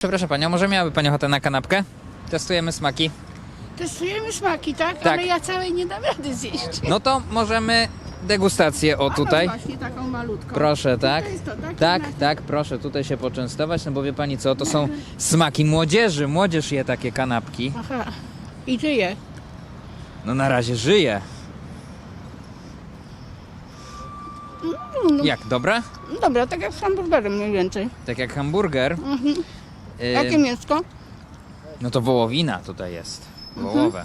Przepraszam panią, może miałaby pani ochotę na kanapkę? Testujemy smaki. Testujemy smaki, tak? Tak. Ale ja całej nie dam rady zjeść. No to możemy degustację o A tutaj. No właśnie taką malutką. Proszę, tak? To jest to, tak? Tak, tak, proszę tutaj się poczęstować, no bo wie pani co, to są smaki młodzieży, młodzież je takie kanapki. Aha. I żyje. No na razie żyje. No, Jak, dobra? no dobra, tak jak z hamburgerem mniej więcej. Tak jak hamburger. Y, Jakie mięsko? no to wołowina tutaj jest. Wołowe.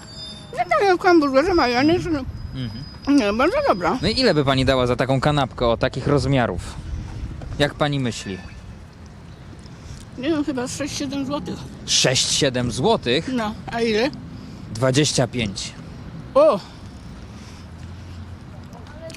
No tak jak w hamburgerze majonez. No, Mhm. nie, bardzo dobra. No i ile by pani dała za taką kanapkę o takich rozmiarów? Jak pani myśli? Nie wiem, chyba z 6-7 zł. 6-7 złotych? No, a ile? 25. O!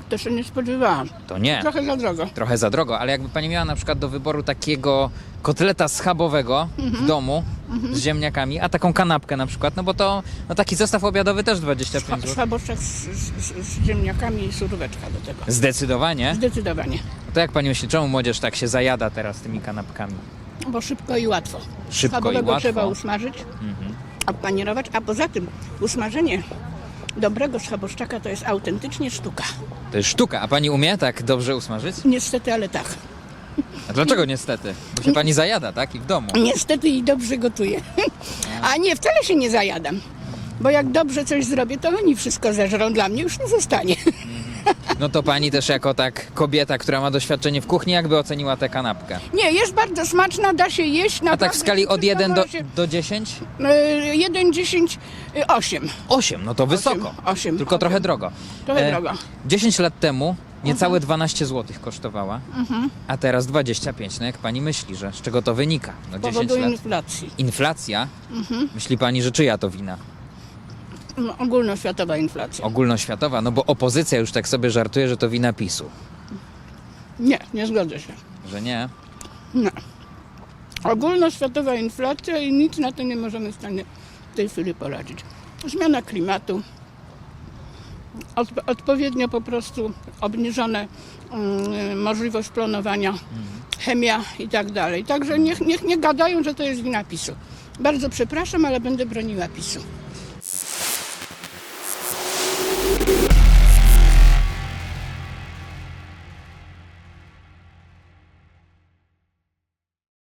To się nie spodziewałam. To nie. Trochę za drogo. Trochę za drogo, ale jakby pani miała na przykład do wyboru takiego kotleta schabowego w domu z ziemniakami, a taką kanapkę na przykład, no bo to no taki zestaw obiadowy też 25 zł. Słaboszczak z, z, z ziemniakami i suróweczka do tego. Zdecydowanie. Zdecydowanie. To jak pani myśli, czemu młodzież tak się zajada teraz tymi kanapkami? Bo szybko i łatwo. Szybko i Schabowego łatwo. trzeba usmażyć, Mhm. odpanierować, a poza tym usmażenie dobrego schaboszczaka to jest autentycznie sztuka. To jest sztuka, a pani umie tak dobrze usmażyć? Niestety, ale tak. A dlaczego niestety? Bo się pani zajada, tak? I w domu. Niestety i dobrze gotuję. A nie, wcale się nie zajadam. Bo jak dobrze coś zrobię, to oni wszystko zeżrą, dla mnie już nie zostanie. No to pani też jako tak kobieta, która ma doświadczenie w kuchni, jakby oceniła tę kanapkę. Nie, jest bardzo smaczna, da się jeść. A tak w skali od 1 do, do 10? 1, 10, 8. 8, no to wysoko. osiem, Tylko osiem. trochę drogo. Trochę drogo. 10 lat temu niecałe 12 zł kosztowała, a teraz 25. No jak pani myśli, że z czego to wynika? No Z 10 powodu lat. inflacji. Inflacja? Myśli pani, że czyja to wina? No, ogólnoświatowa inflacja. Ogólnoświatowa? No bo opozycja już tak sobie żartuje, że to wina PiSu. Nie, nie zgodzę się. Że nie? Nie. Ogólnoświatowa inflacja i nic na to nie możemy w stanie w tej chwili poradzić. Zmiana klimatu, odp- odpowiednio po prostu obniżone mm, możliwość planowania, chemia i tak dalej. Także niech, niech nie gadają, że to jest wina PiSu. Bardzo przepraszam, ale będę broniła PiSu. you